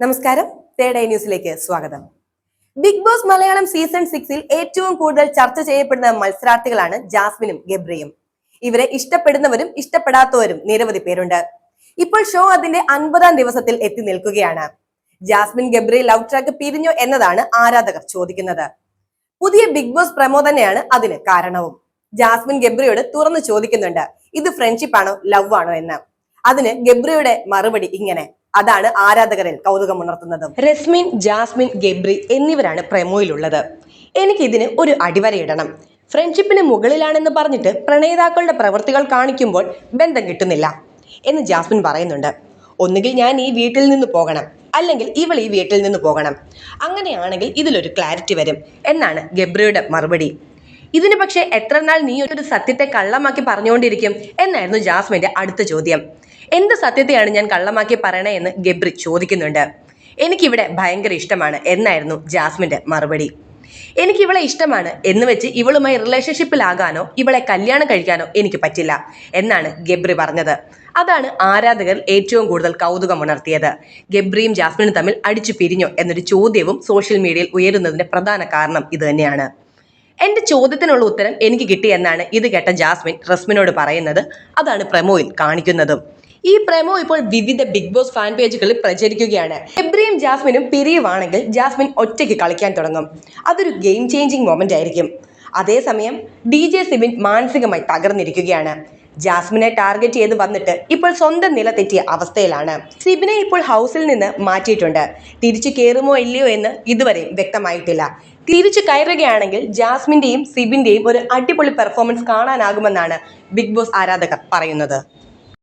നമസ്കാരം. Third eye ന്യൂസിലേക്ക് സ്വാഗതം. ബിഗ് ബോസ് മലയാളം സീസൺ സിക്സിൽ ഏറ്റവും കൂടുതൽ ചർച്ച ചെയ്യപ്പെടുന്ന മത്സരാർത്ഥികളാണ് ജാസ്മിനും ഗബ്രിയും. ഇവരെ ഇഷ്ടപ്പെടുന്നവരും ഇഷ്ടപ്പെടാത്തവരും നിരവധി പേരുണ്ട്. ഇപ്പോൾ ഷോ അതിന്റെ അൻപതാം ദിവസത്തിൽ എത്തി നിൽക്കുകയാണ്. ജാസ്മിൻ ഗബ്രി ലവ് ട്രാക്ക് പിരിഞ്ഞു എന്നതാണ് ആരാധകർ ചോദിക്കുന്നത്. പുതിയ ബിഗ് ബോസ് പ്രമോ തന്നെയാണ് അതിന് കാരണവും. ജാസ്മിൻ ഗബ്രിയോട് തുറന്നു ചോദിക്കുന്നുണ്ട് ഇത് ഫ്രണ്ട്ഷിപ്പ് ആണോ ലവ് ആണോ എന്ന്. അതിന് ഗബ്രിയുടെ മറുപടി ഇങ്ങനെ. അതാണ് ആരാധകരിൽ കൗതുകം ഉണർത്തുന്നത്. രസ്മിൻ ജാസ്മിൻ ഗബ്രി എന്നിവരാണ് പ്രമോയിലുള്ളത്. എനിക്ക് ഇതിന് ഒരു അടിവരയിടണം ഫ്രണ്ട്ഷിപ്പിന് മുകളിലാണെന്ന് പറഞ്ഞിട്ട് പ്രണയിതാക്കളുടെ പ്രവൃത്തികൾ കാണിക്കുമ്പോൾ ബന്ധം കിട്ടുന്നില്ല എന്ന് ജാസ്മിൻ പറയുന്നുണ്ട്. ഒന്നുകിൽ ഞാൻ ഈ വീട്ടിൽ നിന്ന് പോകണം അല്ലെങ്കിൽ ഇവൾ ഈ വീട്ടിൽ നിന്ന് പോകണം. അങ്ങനെയാണെങ്കിൽ ഇതിലൊരു ക്ലാരിറ്റി വരും എന്നാണ് ഗബ്രിയുടെ മറുപടി. ഇതിന് പക്ഷേ എത്ര നാൾ നീ ഒരു സത്യത്തെ കള്ളമാക്കി പറഞ്ഞുകൊണ്ടിരിക്കും എന്നായിരുന്നു ജാസ്മിന്റെ അടുത്ത ചോദ്യം. എന്ത് സത്യത്തെയാണ് ഞാൻ കള്ളമാക്കി പറയണേ എന്ന് ഗബ്രി ചോദിക്കുന്നുണ്ട്. എനിക്കിവിടെ ഭയങ്കര ഇഷ്ടമാണ് എന്നായിരുന്നു ജാസ്മിന്റെ മറുപടി. എനിക്ക് ഇവളെ ഇഷ്ടമാണ് എന്ന് വെച്ച് ഇവളുമായി റിലേഷൻഷിപ്പിലാകാനോ ഇവളെ കല്യാണം കഴിക്കാനോ എനിക്ക് പറ്റില്ല എന്നാണ് ഗബ്രി പറഞ്ഞത്. അതാണ് ആരാധകർ ഏറ്റവും കൂടുതൽ കൗതുകമുണർത്തിയത്. ഗബ്രിയും ജാസ്മിനും തമ്മിൽ അടിച്ചു പിരിഞ്ഞോ എന്നൊരു ചോദ്യവും സോഷ്യൽ മീഡിയയിൽ ഉയരുന്നതിന്റെ പ്രധാന കാരണം ഇത് തന്നെയാണ് എന്റെ ചോദ്യത്തിനുള്ള ഉത്തരം എനിക്ക് കിട്ടി എന്നാണ് ഇത് കേട്ട ജാസ്മിൻ റസ്മിനോട് പറയുന്നത്. അതാണ് പ്രമോയിൽ കാണിക്കുന്നതും. ഈ പ്രമോ ഇപ്പോൾ വിവിധ ബിഗ് ബോസ് ഫാൻ പേജുകളിൽ പ്രചരിക്കുകയാണ്. എബ്രിയും ജാസ്മിനും പിരിയുവാണെങ്കിൽ ജാസ്മിൻ ഒറ്റയ്ക്ക് കളിക്കാൻ തുടങ്ങും. അതൊരു ഗെയിം ചേഞ്ചിങ് മൊമെന്റ് ആയിരിക്കും. അതേസമയം ഡി ജെ സിബിൻ മാനസികമായി തകർന്നിരിക്കുകയാണ്. ജാസ്മിനെ ടാർഗറ്റ് ചെയ്ത് വന്നിട്ട് ഇപ്പോൾ സ്വന്തം നില തെറ്റിയ അവസ്ഥയിലാണ്. സിബിനെ ഇപ്പോൾ ഹൗസിൽ നിന്ന് മാറ്റിയിട്ടുണ്ട്. തിരിച്ചു കയറുമോ ഇല്ലയോ എന്ന് ഇതുവരെ വ്യക്തമായിട്ടില്ല. തിരിച്ചു കയറുകയാണെങ്കിൽ ജാസ്മിന്റെയും സിബിന്റെയും ഒരു അടിപൊളി പെർഫോമൻസ് കാണാനാകുമെന്നാണ് ബിഗ് ബോസ് ആരാധകർ പറയുന്നത്.